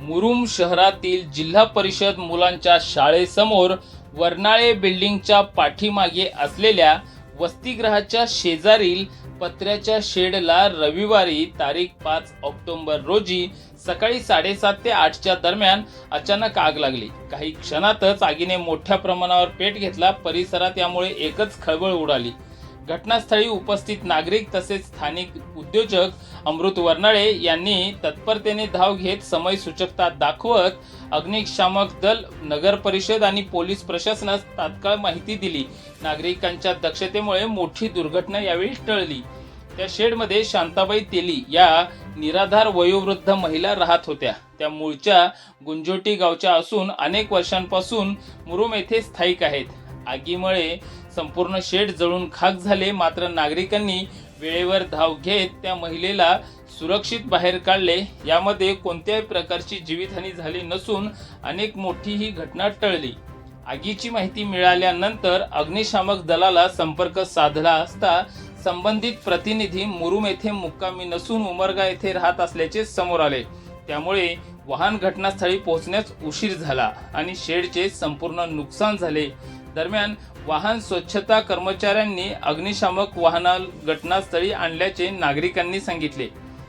मुरुम शहरातील जिल्हा परिषद मुलांच्या शाळेसमोर वर्नाळे बिल्डिंगच्या पाठीमागे असलेल्या वसतिगृहाच्या शेजारील पत्र्याच्या शेडला रविवारी तारीख पाच ऑक्टोबर रोजी सकाळी साडेसात ते आठच्या दरम्यान अचानक आग लागली. काही क्षणातच आगीने मोठ्या प्रमाणावर पेट घेतला. परिसरात यामुळे एकच खळबळ उडाली. घटनास्थळी उपस्थित नागरिक तसेच स्थानिक उद्योजक अमृत वर्नाळे यांनी तत्परतेने धाव घेत समय सूचकता दाखवत अग्निशामक दल नगर परिषद आणि पोलीस प्रशासनास तात्काळ माहिती दिली. नागरिकांच्या दक्षतेमुळे मोठी दुर्घटना यावेळी टळली. त्या शेडमध्ये शांताबाई तेली या निराधार वयोवृद्ध महिला राहत होत्या. त्या मूळच्या गुंजोटी गावच्या असून अनेक वर्षांपासून मुरुम येथे स्थायिक आहेत. आगीमुळे संपूर्ण शेड जळून खाक झाले मात्र नागरिकांनी वेळेवर धाव घेत त्या महिलेला सुरक्षित बाहेर काढले. यामध्ये कोणत्याही प्रकारची जीवितहानी झाली नसून अनेक मोठी ही घटना टळली. आगीची माहिती मिळाल्यानंतर अग्निशामक दलाला संपर्क साधला असता संबंधित प्रतिनिधी मुरुम येथे मुक्कामी नसून उमरगा येथे राहत असल्याचे समोर आले. त्यामुळे वाहन घटनास्थळी पोहोचण्यास उशीर झाला आणि शेडचे संपूर्ण नुकसान झाले. दरम्यान वाहन स्वच्छता कर्मचाऱ्यांनी अग्निशामक वाहना घटनास्थळी आणल्याचे नागरिकांनी सांगितले.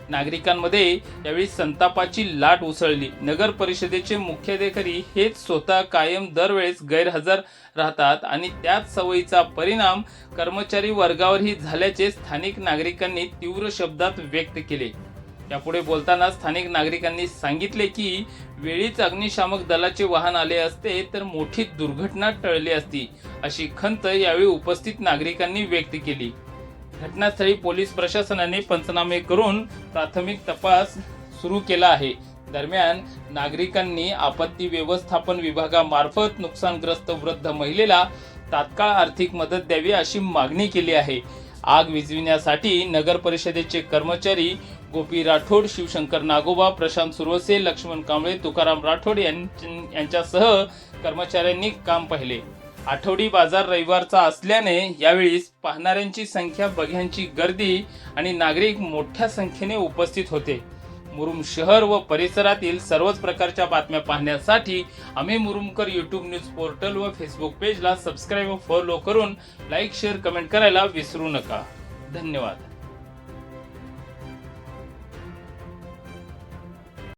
नागरिकांमध्ये यावेळी संतापाची लाट उसळली. नगर परिषदेचे मुख्याधिकारी हेच स्वतः कायम दरवेळेस गैरहजर राहतात आणि त्याच सवयीचा परिणाम कर्मचारी वर्गावरही झाल्याचे स्थानिक नागरिकांनी तीव्र शब्दात व्यक्त केले. यापुढे बोलताना स्थानिक नागरिकांनी सांगितले की वेळीच अग्निशामक दलाचे वाहन आले असते तर मोठी दुर्घटना टळली असती अशी खंत यावेळी उपस्थित नागरिकांनी व्यक्त केली. घटनास्थळी पोलीस प्रशासनाने पंचनामे करून प्राथमिक तपास सुरू केला आहे. दरम्यान नागरिकांनी आपत्ती व्यवस्थापन विभागामार्फत नुकसानग्रस्त वृद्ध महिलेला तात्काळ आर्थिक मदत द्यावी अशी मागणी केली आहे. आग विझविण्यासाठी नगर परिषदेचे कर्मचारी गोपी राठोड शिवशंकर नागोबा प्रशांत सुरवसे लक्ष्मण कांबळे तुकाराम राठोड यांच्या- यांच्यासह कर्मचाऱ्यांनी काम पाहिले. आठवडी बाजार रविवारचा असल्याने यावेळी पाहणाऱ्यांची संख्या बघ्यांची गर्दी आणि नागरिक मोठ्या संख्येने उपस्थित होते. मुरुम शहर व परिसरातील सर्वच प्रकारच्या बातम्या पाहण्यासाठी आम्ही मुरुमकर यूट्यूब न्यूज पोर्टल व फेसबुक पेजला सबस्क्राईब व फॉलो करून लाईक शेअर कमेंट करायला विसरू नका. धन्यवाद.